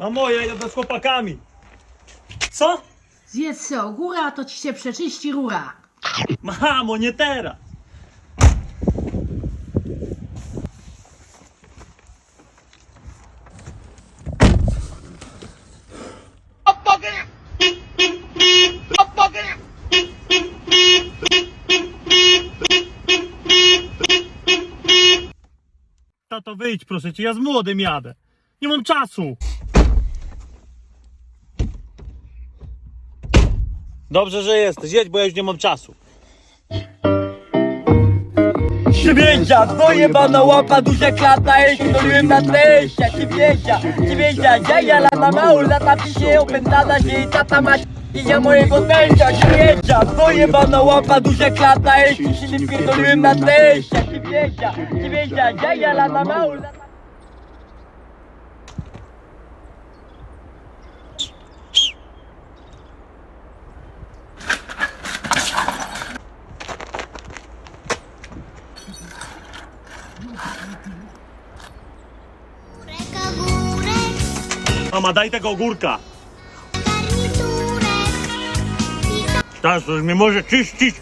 Mamo, ja jadę z chłopakami. Co? Zjedz se ogóra, to ci się przeczyści rura. Mamo, nie teraz. Tato, wyjdź proszę cię, ja z młodym jadę. Nie mam czasu. Dobrze, że jesteś. Jedź, bo ja już nie mam czasu. Dziewięcia, dojebana łapa, duża klata, jeśli doliłem na teścia Dziewięcia, dziewięcia, jaja lata mało, lata pisie, opętana się i tata ma ja mojego teścia Dziewięcia, dojebana łapa, duża klata, nie pierdoliłem na teścia Dziewięcia, dziewięcia, jaja lata mało, lata Mama, daj tego ogórka. Teraz już mnie może czyścić.